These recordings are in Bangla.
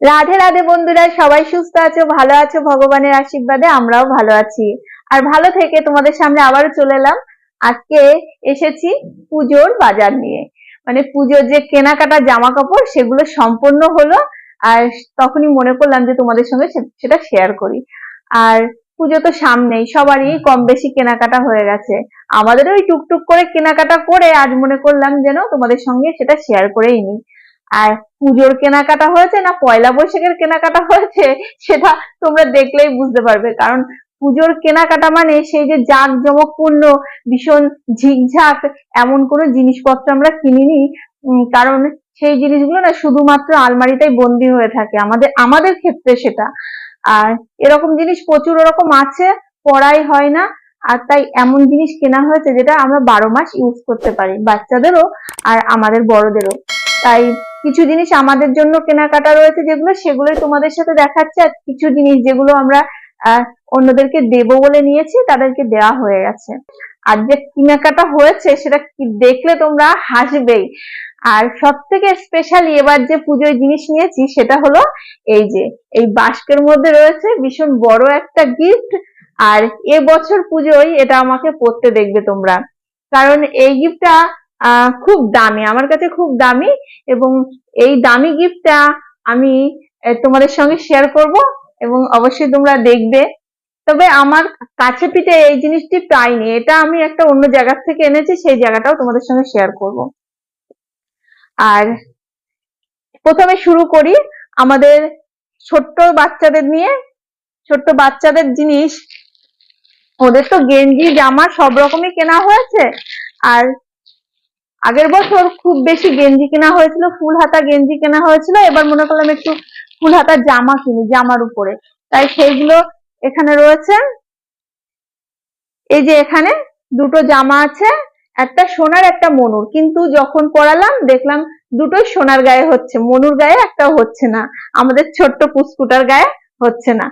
রাধে রাধে বন্ধুরা, সবাই সুস্থ আছো, ভালো আছো, ভগবানের আশীর্বাদে আমরাও ভালো আছি। আর ভালো থেকে তোমাদের সামনে আবারও চলে এলাম। আজকে এসেছি পুজোর বাজার নিয়ে। মানে পুজোর যে কেনাকাটা জামা কাপড় সেগুলো সম্পূর্ণ হলো। আর তখনই মনে করলাম যে তোমাদের সঙ্গে সেটা শেয়ার করি। আর পুজো তো সামনেই, সবারই কম বেশি কেনাকাটা হয়ে গেছে। আমাদেরও ওই টুকটুক করে কেনাকাটা করে আজ মনে করলাম যেন তোমাদের সঙ্গে সেটা শেয়ার করেই নিই। আর পুজোর কেনাকাটা হয়েছে না পয়লা বৈশাখের কেনাকাটা হয়েছে, সেটা তোমরা দেখলেই বুঝতে পারবে। কারণ পুজোর কেনাকাটা মানে সেই যে জাঁক জমকপূর্ণ ভীষণ ঝিকঝাক, এমন কোনো জিনিসপত্র আমরা কিনিনি। কারণ সেই জিনিসগুলো না শুধুমাত্র আলমারিতেই বন্দি হয়ে থাকে। আমাদের আমাদের ক্ষেত্রে সেটা। আর এরকম জিনিস প্রচুর ওরকম আছে, পড়াই হয় না। আর তাই এমন জিনিস কেনা হয়েছে যেটা আমরা বারো মাস ইউজ করতে পারি, বাচ্চাদেরও আর আমাদের বড়দেরও। তাই কিছু জিনিস আমাদের জন্য কেনাকাটা রয়েছে যেগুলো সেগুলোই তোমাদের সাথে দেখাচ্ছে, আর কিছু জিনিস যেগুলো আমরা অন্যদেরকে দেবো বলে নিয়েছি, তাদেরকে দেওয়া হয়ে গেছে। আর যে কেনাকাটা হয়েছে সেটা দেখলে তোমরা হাসবেই। আর সব থেকে স্পেশালি এবার যে পুজোয় জিনিস নিয়েছি সেটা হলো এই যে, এই বাস্কের মধ্যে রয়েছে ভীষণ বড় একটা গিফট আর এ বছর পুজোয় এটা আমাকে পড়তে দেখবে তোমরা। কারণ এই গিফটটা খুব দামি, আমার কাছে খুব দামি এবং এই দামি গিফটটা আমি তোমাদের সঙ্গে শেয়ার করব এবং অবশ্যই তোমরা দেখবে। তবে আমার কাছে পিঠে এই জিনিসটি পাইনি, এটা আমি একটা অন্য জায়গা থেকে এনেছি, সেই জায়গাটাও তোমাদের সঙ্গে শেয়ার করব। আর প্রথমে শুরু করি আমাদের ছোট্ট বাচ্চাদের নিয়ে। ছোট্ট বাচ্চাদের জিনিস, ওদের তো গেঞ্জি, জামা সব রকমই কেনা হয়েছে। আর আগের বছর খুব বেশি গেঞ্জি কেনা হয়েছিল, ফুল হাতা গেঞ্জি কেনা হয়েছিল, এবার মনে করলাম একটু ফুল হাতা জামা কিনি জামার উপরে। তাই সেইগুলো এখানে রয়েছে। এই যে এখানে দুটো জামা আছে, একটা সোনার, একটা মনুর। কিন্তু যখন পরালাম, দেখলাম দুটোই সোনার গায়ে হচ্ছে, মনুর গায়ে একটা হচ্ছে না। আমাদের ছোট্ট পুস্কুটার গায়ে হচ্ছে না।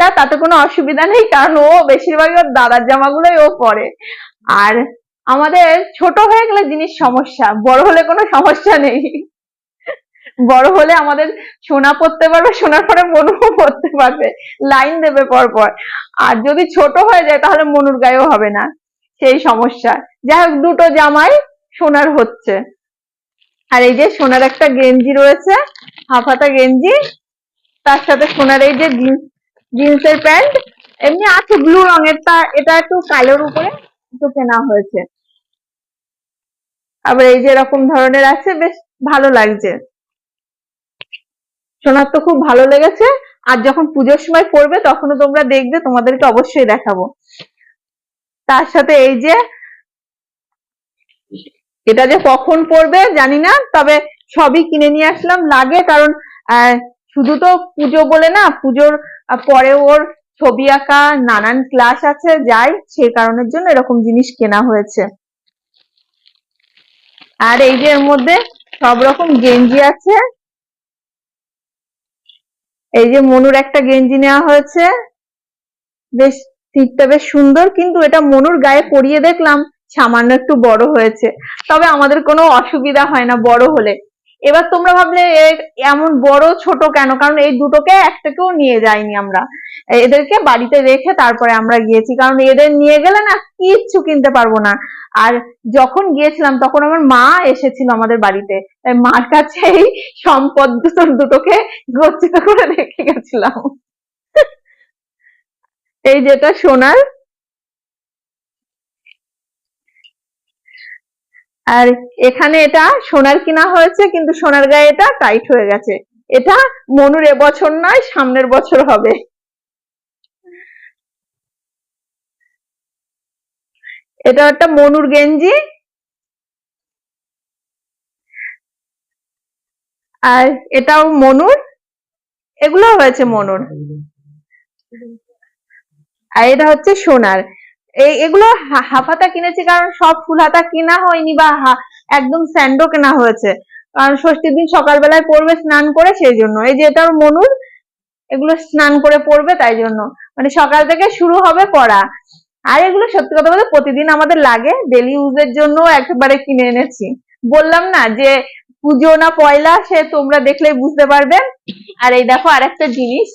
তা তাতে কোনো অসুবিধা নেই, কারণ ও বেশিরভাগই ওর দাদার জামাগুলোই ও পরে। আর আমাদের ছোট হয়ে গেলে জিনিস সমস্যা, বড় হলে কোনো সমস্যা নেই। বড় হলে আমাদের সোনা পড়তে পারবে, সোনার পরে মনুও পড়তে পারবে, লাইন দেবে পরপর। আর যদি ছোট হয়ে যায় তাহলে মনুর গায়েও হবে না, সেই সমস্যা। যাই হোক, দুটো জামাই সোনার হচ্ছে। আর এই যে সোনার একটা গেঞ্জি রয়েছে হাফ হাতা গেঞ্জি, তার সাথে সোনার এই যে জিন্স জিন্সের প্যান্ট, এমনি আছে, ব্লু রঙের তা এটা একটু কালোর উপরে। একটু কেনা হয়েছে। আবার এই যে এরকম ধরনের আছে, বেশ ভালো লাগছে। সোনার তো খুব ভালো লেগেছে। আর যখন পুজোর সময় পড়বে, তখনও তোমরা দেখবে, তোমাদেরকে অবশ্যই দেখাবো। তার সাথে এই যে, এটা যে কখন পড়বে, জানি না, তবে সবই কিনে নিয়ে আসলাম। লাগে, কারণ শুধু তো পুজো বলে না, পুজোর পরে ওর ছবি আঁকা, নানান ক্লাস আছে, যাই, সেই কারণের জন্য এরকম জিনিস কেনা হয়েছে। আর এই যে এর মধ্যে সব রকম গেঞ্জি আছে। এই যে মনুর একটা গেঞ্জি নেওয়া হয়েছে। বেশ, সিটটা বেশ সুন্দর, কিন্তু এটা মনুর গায়ে পরিয়ে দেখলাম, সামান্য একটু বড় হয়েছে। তবে আমাদের কোনো অসুবিধা হয় না, বড় হলে। এবার তোমরা ভাবলে এমন বড়, ছোট কেন? কারণ এই দুটোকে একটাকেও নিয়ে যাইনি আমরা। এদেরকে বাড়িতে রেখে তারপরে আমরা গিয়েছি। কারণ এদের নিয়ে গেলে না কিচ্ছু কিনতে পারব না। আর যখন গিয়েছিলাম, তখন আমার মা এসেছিল আমাদের বাড়িতে। মার কাছে এই সম্পদ দুটোর দুটোকে গচ্ছিত করে রেখে গেছিলাম। এই যেটা সোনার আর এখানে এটা সোনার কিনা হয়েছে, কিন্তু সোনার গায়ে এটা টাইট হয়ে গেছে। এটা মনুর এবছর নয়, সামনের বছর হবে। এটা একটা মনুর গেঞ্জি। আর এটাও মনুর। এগুলো হয়েছে মনুর। আর এটা হচ্ছে সোনার। এগুলো হাফ হাতা কিনেছি কারণ সব ফুল হাতা কেনা হয়নি বা একদম স্যান্ডো কেনা হয়েছে। কারণ ষষ্ঠীর দিন সকালবেলায় পড়বে স্নান করে সেই জন্য। এই যে এটার মনুর, এগুলো স্নান করে পড়বে তাই জন্য। মানে সকাল থেকে শুরু হবে পড়া। আর এগুলো সত্যি কথা বলতে প্রতিদিন আমাদের লাগে। ডেলি ইউজের জন্য একেবারে কিনে এনেছি। বললাম না যে পুজো না পয়লা সে তোমরা দেখলেই বুঝতে পারবে। আর এই দেখো আরেকটা জিনিস।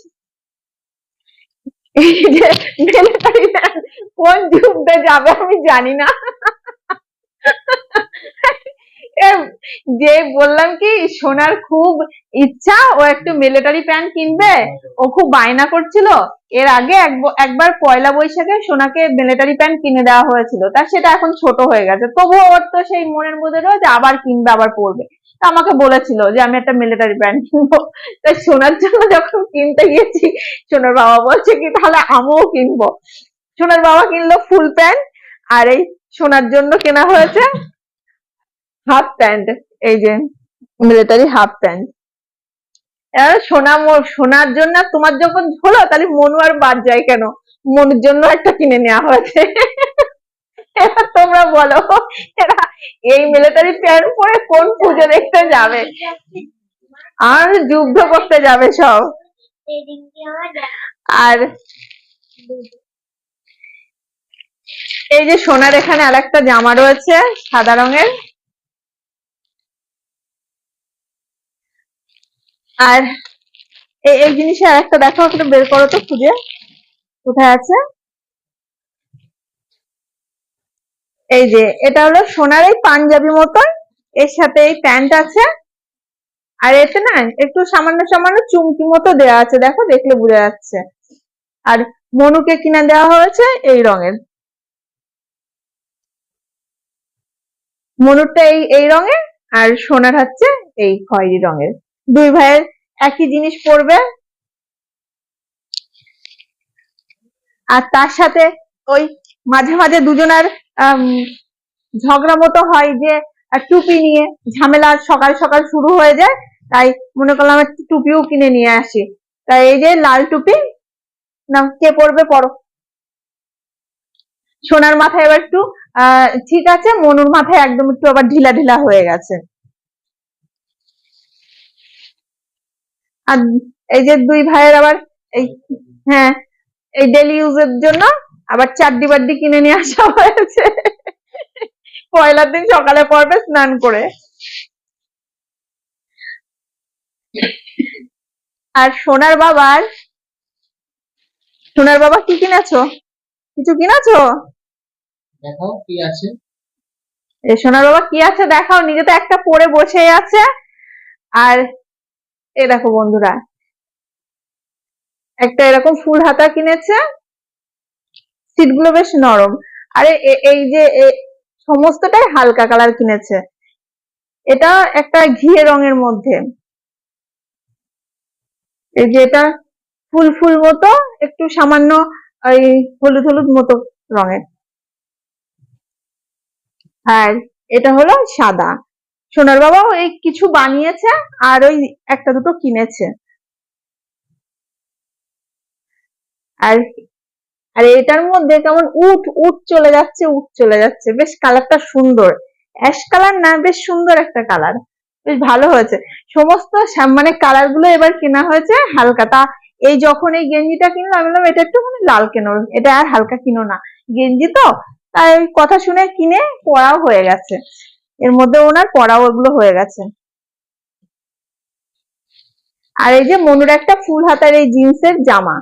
কোন যুগটা যাবে আমি জানি না যে বললাম কি, সোনার খুব ইচ্ছা, ও একটু মিলিটারি প্যান্ট কিনবে, ও খুব বায়না করছিল। এর আগে এক- একবার পয়লা বৈশাখে সোনাকে মিলিটারি প্যান্ট কিনে দেওয়া হয়েছিল। তা সেটা এখন ছোট হয়ে গেছে। তবুও ওর তো সেই মনের মধ্যে রয়েছে, আবার কিনবে, আবার পরবে। আমাকে বলেছিল যে আমি একটা মিলিটারি প্যান্ট কিনবো। তাই সোনার জন্য যখন কিনতে গিয়েছি সোনার বাবা বলছে কি, তাহলে আমিও কিনবো। সোনার বাবা কিনলো ফুল প্যান্ট আর এই সোনার জন্য কেনা হয়েছে হাফ প্যান্ট এই যে মিলিটারি হাফ প্যান্ট সোনা সোনার জন্য তোমার যখন হলো, তাহলে মনু আর বাদ যায় কেন? মনুর জন্য একটা কিনে নেওয়া হয়েছে। তোমরা বলো। এরা এই মিলিটারি প্যান্ট পরে কোন পুজো দেখতে যাবে? আর যুদ্ধ করতে যাবে সব। আর এই যে সোনার এখানে আর একটা জামা রয়েছে, সাদা রঙের। আর এই জিনিসে আরেকটা দেখো একটু বের করো তো খুঁজে। কোথায় আছে? এই যে, এটা হলো সোনার এই পাঞ্জাবি মতন এর সাথে এই প্যান্ট আছে। আর এতে না, একটু সামান্য সামান্য চুমকি মতো দেওয়া আছে, দেখো, দেখলে বোঝা যাচ্ছে। আর মনুকে কিনা দেওয়া হয়েছে এই রঙের। মনুরটা এই এই রঙের, আর সোনার হচ্ছে এই খয়েরি রঙের। দুই ভাইয়ের একই জিনিস পরবে। আর তার সাথে ওই মাঝে মাঝে দুজনার ঝগড়া মতো হয় যে টুপি নিয়ে। ঝামেলা সকাল সকাল শুরু হয়ে যায়, তাই মনে করলাম একটু টুপিও কিনে নিয়ে আসি। তাই এই যে লাল টুপি না কে পরবে পরো। সোনার মাথায় এবার একটু ঠিক আছে, মনুর মাথায় একদম একটু আবার ঢিলা ঢিলা হয়ে গেছে। আর এই যে দুই ভাইয়ের আবার এই হ্যাঁ এই ডেলি ইউজের জন্য আবার চাড্ডি বাড্ডি কিনে নিয়ে আসা হয়েছে। পয়লার দিন সকালে পড়বে স্নান করে। আর সোনার বাবার সোনার বাবা কি কিনেছো? কিছু কিনেছো? দেখো কি আছে। এ সোনার বাবা কি আছে দেখাও নিজে তো একটা পরে বসে আছে। আর এ দেখো বন্ধুরা একটা এরকম ফুল হাতা কিনেছে। সিটগুলো বেশ নরম। আরে এই যে সমস্তটাই হালকা কালার কিনেছে। এটা একটা ঘিয়ে রঙের মধ্যে। এই যে এটা ফুল ফুল মতো, একটু সামান্য ওই হলুদ হলুদ মতো রঙের। আর এটা হলো সাদা। সোনার বাবা এই কিছু বানিয়েছে আর ওই একটা দুটো কিনেছে। আর আর এটার মধ্যে কেমন উট উঠ চলে যাচ্ছে উঠ চলে যাচ্ছে। বেশ কালারটা সুন্দর। অ্যাশ কালার না, বেশ সুন্দর একটা কালার বেশ ভালো হয়েছে। সমস্ত মানে কালারগুলো এবার কেনা হয়েছে হালকা। তা এই যখন এই গেঞ্জিটা কিনলো আমি বললাম, এটা একটু মানে লাল কেনো? এটা আর হালকা কিনো না। গেঞ্জি তো? তাই কথা শুনে কিনে পড়াও হয়ে গেছে। এর মধ্যে ওনার পরাও এগুলো হয়ে গেছে। আর এই যে মনুর একটা ফুল হাতার এই জিন্সের জামা।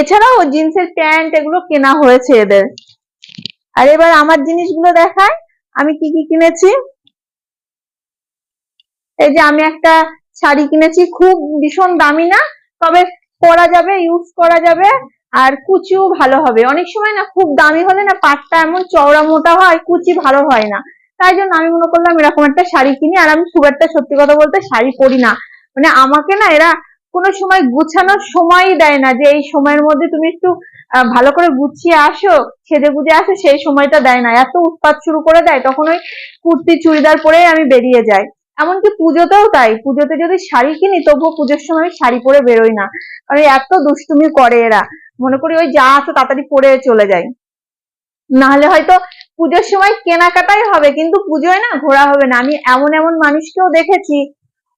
এছাড়াও জিন্সের প্যান্ট এগুলো কেনা হয়েছে এদের। আর এবার আমার জিনিসগুলো দেখায় আমি কি কি কিনেছি? এই যে আমি একটা শাড়ি কিনেছি, খুব ভীষণ দামি না, তবে পরা যাবে ইউজ করা যাবে, আর কুচিও ভালো হবে। অনেক সময় না খুব দামি হলে না পাটটা এমন চওড়া মোটা হয়, কুচি ভালো হয় না। তাই জন্য আমি মনে করলাম এরকম একটা শাড়ি কিনি, আর আমি খুব একটা সত্যি কথা বলতে শাড়ি পরি না। মানে আমাকে না এরা কোনো সময় গুছানোর সময়ই দেয় না, যে এই সময়ের মধ্যে তুমি একটু ভালো করে গুছিয়ে আসো, সেজে গুজে আসো, সেই সময়টা দেয় না। এত উৎপাত শুরু করে দেয়, তখন ওই কুর্তি, চুড়িদার পরেই আমি বেরিয়ে যাই। এমনকি পুজোতেও তাই, পুজোতে যদি শাড়ি কিনি, তবুও পুজোর সময় আমি শাড়ি পরে বেরোই না। কারণ এত দুষ্টুমি করে এরা। মনে করি ওই যা আছে তাড়াতাড়ি পরে চলে যাই। নাহলে হয়তো পুজোর সময় কেনাকাটাই হবে, কিন্তু পুজোয় না ঘোরা হবে না। আমি এমন এমন মানুষকেও দেখেছি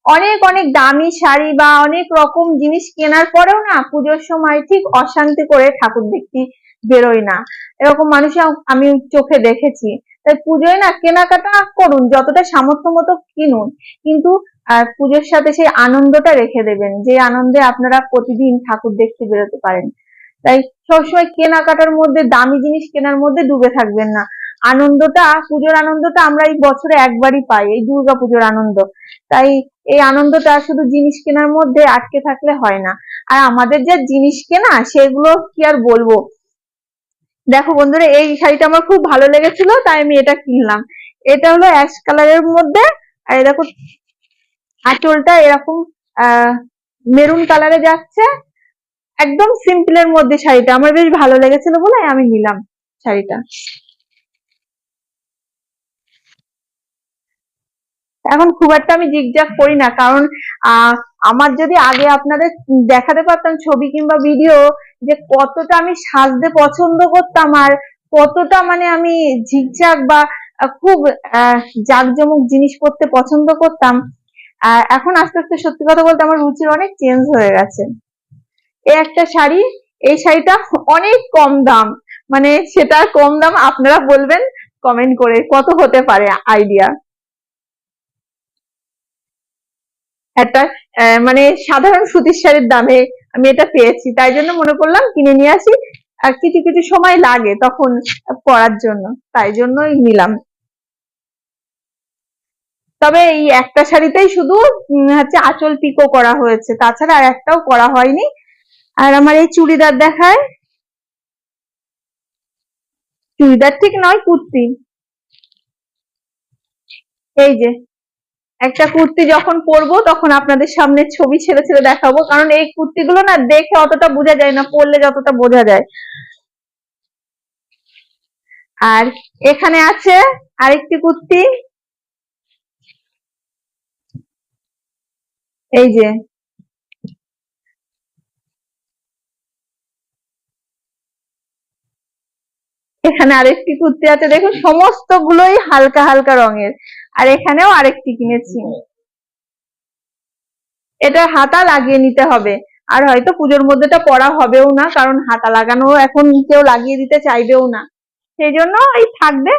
অনেক অনেক দামি শাড়ি বা অনেক রকম জিনিস কেনার পরেও না পুজোর সময় ঠিক অশান্তি করে ঠাকুর দেখতে বেরোয় না। এরকম মানুষ আমি চোখে দেখেছি। তাই পুজোয় না কেনাকাটা করুন, যতটা সামর্থ্য মতো কিনুন। কিন্তু পুজোর সাথে সেই আনন্দটা রেখে দেবেন, যে আনন্দে আপনারা প্রতিদিন ঠাকুর দেখতে বেরোতে পারেন। তাই সবসময় কেনাকাটার মধ্যে, দামি জিনিস কেনার মধ্যে ডুবে থাকবেন না। আনন্দটা, পুজোর আনন্দটা আমরা এই বছরে একবারই পাই, এই দুর্গা পুজোর আনন্দ। তাই এই আনন্দটা শুধু জিনিস কেনার মধ্যে আটকে থাকলে হয় না। আর আমাদের যা জিনিস কেনা, সেগুলো কি আর বলব? দেখো বন্ধুরা, এই শাড়িটা আমার খুব ভালো লেগেছিল, তাই আমি এটা কিনলাম। এটা হলো অ্যাশ কালারের মধ্যে, আর দেখো, আঁচলটা এরকম মেরুন কালারে যাচ্ছে। একদম সিম্পলের মধ্যে শাড়িটা। আমার বেশ ভালো লেগেছিল বলে আমি নিলাম শাড়িটা। এখন খুব একটা আমি জিগজাগ করি না, কারণ আমার যদি আগে আপনাদের দেখাতে পারতাম ছবি কিংবা ভিডিও যে কতটা আমি সাজতে পছন্দ করতাম আর কতটা মানে আমি ঝিকঝাক বা খুব জাঁকজমক জিনিস পরতে পছন্দ করতাম এখন আস্তে আস্তে সত্যি কথা বলতে আমার রুচির অনেক চেঞ্জ হয়ে গেছে। এই একটা শাড়ি, এই শাড়িটা অনেক কম দাম মানে সেটা কম দাম আপনারা বলবেন কমেন্ট করে, কত হতে পারে আইডিয়া একটা মানে সাধারণ সুতির শাড়ির দামে আমি এটা পেয়েছি। তাই জন্য মনে করলাম কিনে নিয়ে আসি। আর কিছু কিছু সময় লাগে তখন পরার জন্য। তাই জন্যই নিলাম। তবে এই একটা শাড়িতেই শুধু হচ্ছে আঁচল পিকো করা হয়েছে। তাছাড়া আর একটাও করা হয়নি। আর আমার এই চুড়িদার দেখায়। চুড়িদার ঠিক নয়, কুর্তি। এই যে একটা কুর্তি যখন পরবো, তখন আপনাদের সামনে ছবি ছেড়ে ছেড়ে দেখাবো। কারণ এই কুর্তিগুলো না দেখে অতটা বোঝা যায় না, পরলে যতটা বোঝা যায়। আর এখানে আছে আরেকটি কুর্তি। এই যে। এখানে আরেকটি কুর্তি আছে, দেখুন সমস্ত গুলোই হালকা হালকা রঙের। আর এখানেও আরেকটি কিনেছি। এটা হাতা লাগিয়ে নিতে হবে। আর হয়তো পুজোর মধ্যেটা পরা হবেও না কারণ হাতা লাগানো এখন কেউ লাগিয়ে দিতে চাইবেও না। সেই জন্য এই থাকবে।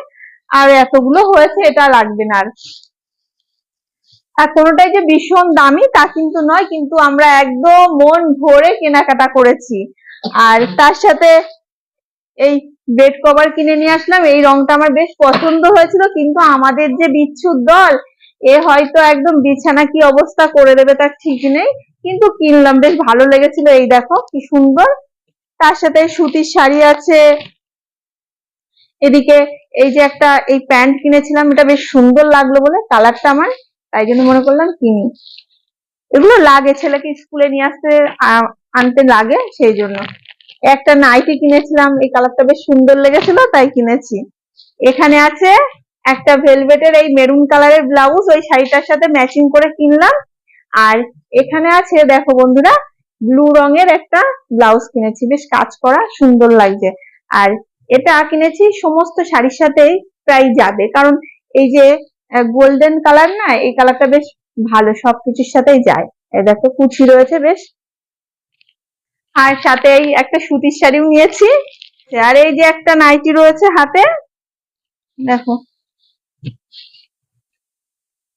আর এতগুলো হয়েছে এটা লাগবে না আর। আর কোনোটাই যে ভীষণ দামি তা কিন্তু নয় কিন্তু আমরা একদম মন ভরে কেনাকাটা করেছি। আর তার সাথে এই বেড কভার কিনে নিয়ে আসলাম। এই রংটা আমার বেশ পছন্দ হয়েছিল, কিন্তু আমাদের যে বিচ্ছুর দল, এ হয়তো একদম বিছানা কি অবস্থা করে দেবে তার ঠিক নেই, কিন্তু কিনলাম, বেশ ভালো লেগেছিল। এই দেখো কি সুন্দর। তার সাথে সুতির শাড়ি আছে। এদিকে এই যে একটা এই প্যান্ট কিনেছিলাম, এটা বেশ সুন্দর লাগল বলে কালারটা আমার, তাই জন্য মনে করলাম কিনি। এগুলো লাগে, ছেলেকে স্কুলে নিয়ে আসতে আনতে লাগে, সেই জন্য। একটা নাইটি কিনেছিলাম, এই কালারটা বেশ সুন্দর লেগেছিল, তাই কিনেছি। এখানে আছে একটা ভেলভেটের এই মেরুন কালারের ব্লাউজ ওই শাড়িটার সাথে ম্যাচিং করে কিনলাম। আর এখানে আছে, দেখো বন্ধুরা ব্লু রঙের একটা ব্লাউজ কিনেছি, বেশ কাজ করা, সুন্দর লাগছে। আর এটা কিনেছি, সমস্ত শাড়ির সাথেই প্রায় যাবে। কারণ এই যে গোল্ডেন কালার না, এই কালারটা বেশ ভালো, সবকিছুর সাথেই যায়। দেখো, কুচি রয়েছে বেশ। আর সাথে এই একটা সুতির শাড়িও নিয়েছি। আর এই যে একটা নাইটি রয়েছে হাতে, দেখো।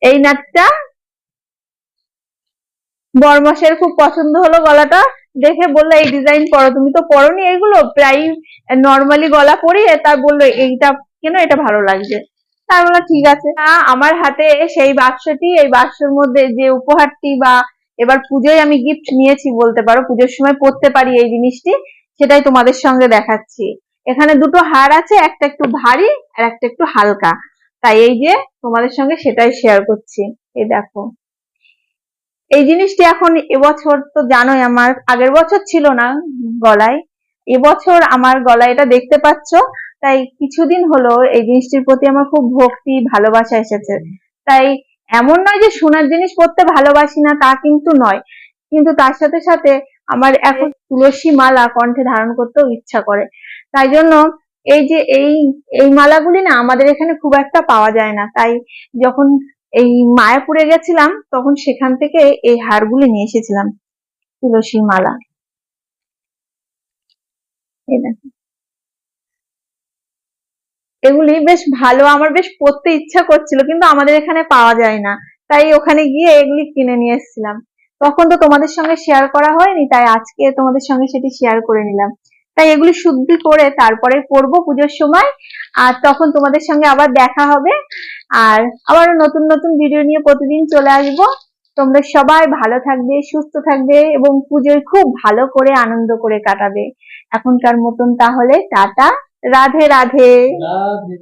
এই নাচটা বরমাসের খুব পছন্দ হলো গলাটা। দেখে বলল, এই ডিজাইন পরো তুমি তো পরনি এগুলো। প্রায় নর্মালি গলা পরি তার বলল, এইটা কেন এটা ভালো লাগছে? তাই বলল, ঠিক আছে। আমার হাতে সেই বাক্সটি, এই বাক্সের মধ্যে যে উপহারটি বা এবার পুজোয় আমি গিফট নিয়েছি বলতে পারো, পুজোর সময় পরতে পারি এই জিনিসটি, সেটাই তোমাদের সঙ্গে দেখাচ্ছি। এখানে দুটো হার আছে, একটা একটু ভারী আর একটা একটু হালকা। তাই এই যে তোমাদের সঙ্গে সেটাই শেয়ার করছি, এই দেখো। এই জিনিসটি এখন এবছর তো জানোই আমার, আগের বছর ছিল না গলায়, এবছর আমার গলায় এটা দেখতে পাচ্ছ, তাই কিছুদিন হলো এই জিনিসটির প্রতি আমার খুব ভক্তি, ভালোবাসা এসেছে। তাই এমন নয় যে সোনার জিনিস পরতে ভালোবাসি না, তা কিন্তু নয়। কিন্তু তার সাথে সাথে আমার এখন তুলসী মালা কণ্ঠে ধারণ করতেও ইচ্ছা করে। তাই জন্য এই যে এই এই মালাগুলি না আমাদের এখানে খুব একটা পাওয়া যায় না। তাই যখন এই মায়াপুরে গেছিলাম, তখন সেখান থেকে এই হারগুলি নিয়ে এসেছিলাম, তুলসী মালা। এই দেখো। এগুলি বেশ ভালো, আমার বেশ পরতে ইচ্ছা করছিল, কিন্তু আমাদের এখানে পাওয়া যায় না তাই ওখানে গিয়ে এগুলি কিনে নিয়ে এসেছিলাম। তখন তো তোমাদের সঙ্গে শেয়ার করা হয়নি, তাই আজকে তোমাদের সঙ্গে সেটি শেয়ার করে নিলাম। তাই এগুলি শুদ্ধি করে তারপরে পরবো পুজোর সময়, আর তখন তোমাদের সঙ্গে আবার দেখা হবে। আর আবারও নতুন নতুন ভিডিও নিয়ে প্রতিদিন চলে আসব। তোমরা সবাই ভালো থাকবে, সুস্থ থাকবে, এবং পুজোয় খুব ভালো করে আনন্দ করে কাটাবে। এখনকার মতন তাহলে টাটা। রাধে রাধে রাধে